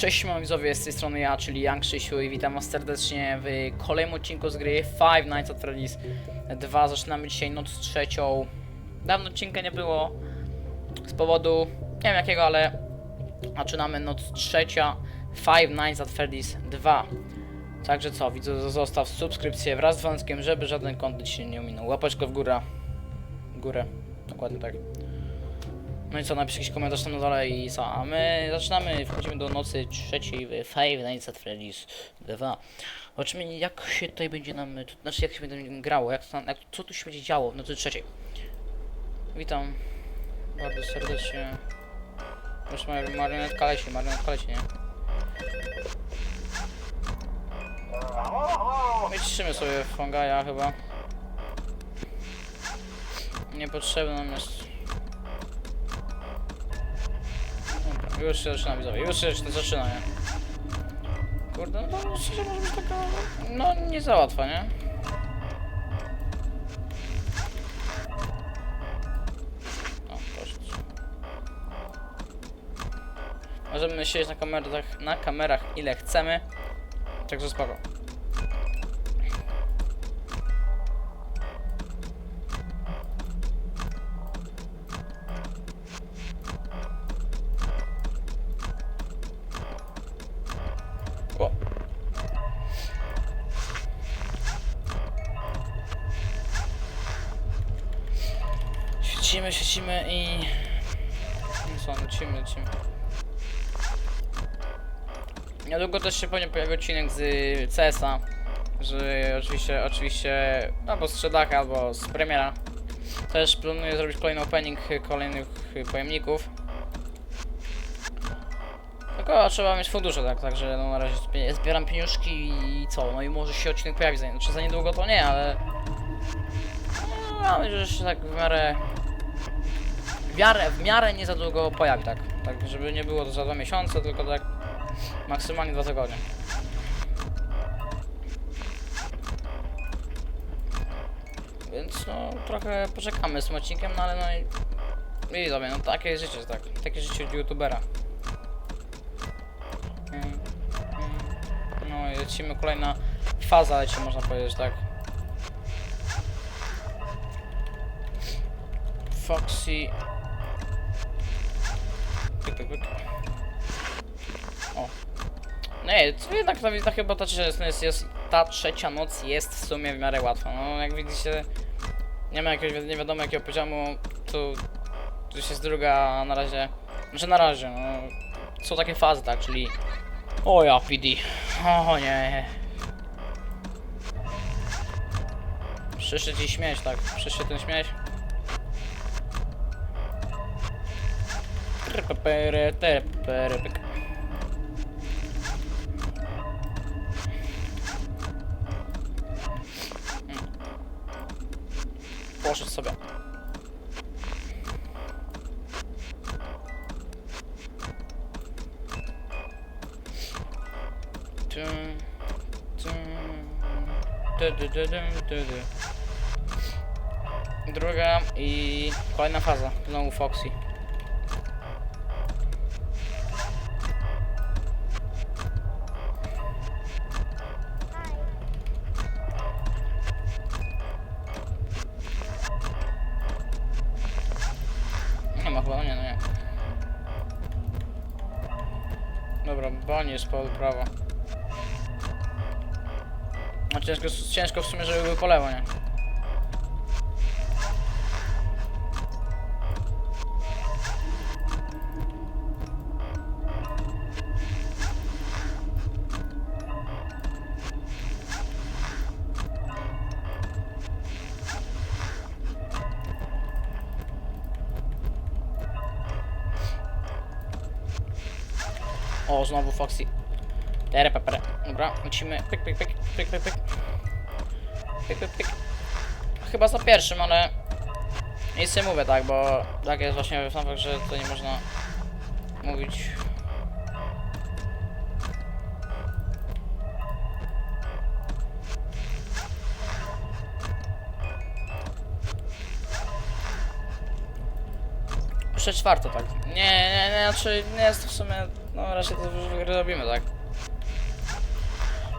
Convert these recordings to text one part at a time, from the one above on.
Cześć moi widzowie, z tej strony ja, czyli Young Krzysiu i witam was serdecznie w kolejnym odcinku z gry Five Nights at Freddy's 2. Zaczynamy dzisiaj noc trzecią. Dawno odcinka nie było z powodu, nie wiem jakiego, ale zaczynamy noc trzecia Five Nights at Freddy's 2. Także co, widzę, zostaw subskrypcję wraz z dzwonkiem, żeby żaden kontent się nie ominął. Łapeczkę w górę. W górę, dokładnie tak. No i co, napisz jakiś komentarz tam na dole i co, a my zaczynamy, wchodzimy do nocy trzeciej w Five Nights at Freddy's 2. Zobaczymy jak się tutaj będzie nam, to znaczy jak się będzie grało, jak, jak, co tu się będzie działo w nocy trzeciej. Witam bardzo serdecznie. Już mar marionetka leci, marionetka leci, nie? Wyciszymy sobie Fongaja chyba. Niepotrzebny nam jest już się zaczyna widzowie, już się zaczyna, nie? Kurde, no to może być taka, no nie za łatwa, nie? O. Możemy siedzieć na kamerach, na kamerach ile chcemy, także spoko. Świecimy, świecimy i... No co, lecimy, lecimy. Niedługo też się pewnie pojawi odcinek z CS-a. Że oczywiście, oczywiście, albo z sprzedaka, albo z premiera. Też planuję zrobić kolejny opening kolejnych pojemników. Tylko trzeba mieć fundusze, tak, także no na razie zbie- zbieram pieniążki i co, no i może się odcinek pojawi znaczy za niedługo to nie, ale... No, nadzieję, że się tak w miarę... Miarę, w miarę nie za długo pojawi, tak. Tak, żeby nie było to za dwa miesiące, tylko tak maksymalnie dwa tygodnie. Więc no, trochę poczekamy z tym odcinkiem, no ale no i... I no takie życie, tak. Takie życie youtubera. Mm, mm. No i lecimy kolejna faza leci można powiedzieć tak. Foxy. Pyk. O. Nie, to jednak ta, ta chyba ta jest, jest, ta trzecia noc jest w sumie w miarę łatwa. No jak widzicie, nie ma jakiegoś, nie wiadomo jakiego poziomu, tu, tu już jest druga na razie, znaczy na razie, no, są takie fazy, tak, czyli o ja, PD. O nie. Przyszedł ci śmieć, tak? Przyszedł ten śmieć. Poszedł sobie. Tum, tum, du, du, du, dum, du, du. Druga i kolejna faza. Znowu Foxy. Dobra, jest po prawo. No ciężko, ciężko w sumie, żeby był po lewo, nie? O, znowu Foxy. Tere, pepere. Dobra, lecimy. Pyk, pyk, pyk, pyk, pyk, pyk. Pyk, pyk, pyk. Chyba za pierwszym, ale... Nic nie mówię, tak, bo tak jest właśnie w fakt, że to nie można mówić. Jeszcze czwarto, tak. Nie, nie, nie, znaczy nie jest to w sumie no raczej to gry robimy, tak?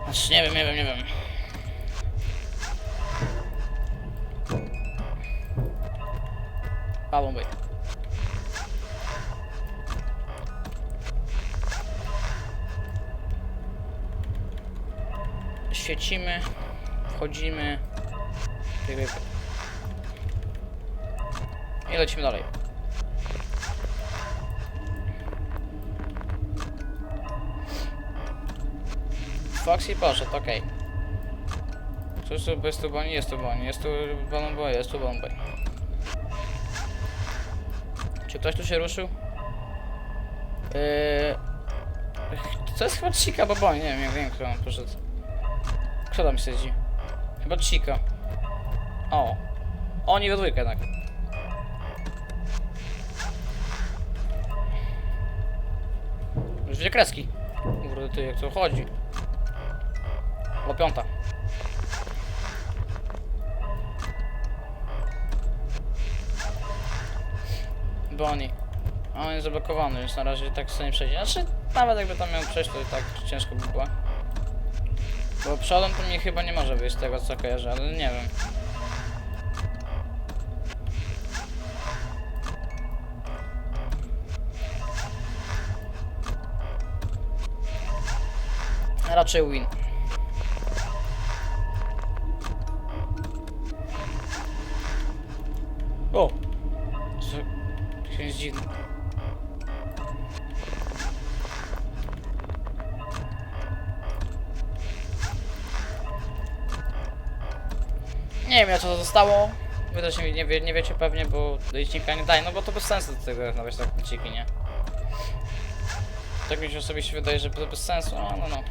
Znaczy, nie wiem, nie wiem, nie wiem. Palą by. Świecimy, wchodzimy. I lecimy dalej. Foxy poszedł, okej. Cóż tu, jest tu boni, jest tu boni, jest tu boy, jest tu boy. Czy ktoś tu się ruszył? Yy... To jest chyba Chica, bo boni, nie wiem, wiem, kto on poszedł. Kto tam siedzi? Chyba Chica. O. Oni we dwójkę jednak. Już widzę kreski. Kurde, ty, jak to chodzi? O piąta. Bonnie. A on jest zablokowany, więc na razie tak sobie nie przejdzie. Znaczy, nawet jakby tam miał przejść, to i tak ciężko by było. Bo przodem to mi chyba nie może wyjść z tego co kojarzę, ale nie wiem. Raczej win. Nie wiem, jak to zostało. Wy też nie, wie, nie wiecie pewnie, bo licznika nie daje, no bo to bez sensu do tego nawet tak liczniki, nie? Tak mi się osobiście wydaje, że to bez sensu, no, no, no.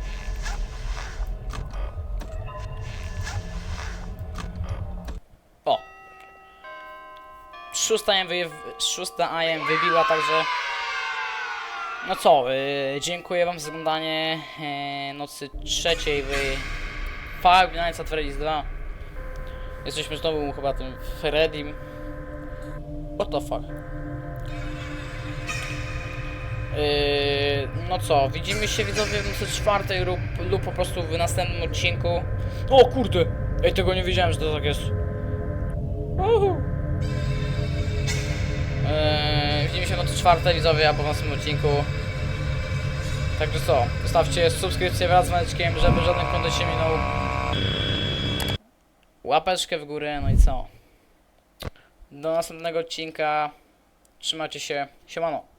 O! Szósta AM, szósta wybiła, także... No co, yy, dziękuję wam za oglądanie yy, nocy trzeciej w Five Nights at Freddy's 2. Jesteśmy znowu chyba tym Freddym. What the fuck? Yy, no co, widzimy się widzowie w czwartej lub, lub po prostu w następnym odcinku. O kurde! Ej, tego nie wiedziałem, że to tak jest. Uhu. Yy, widzimy się w czwartej widzowie, albo w następnym odcinku. Także co, zostawcie subskrypcję wraz z dzwoneczkiem, żeby żaden kontent się minął. Łapeczkę w górę, no i co? Do następnego odcinka. Trzymajcie się. Siemano.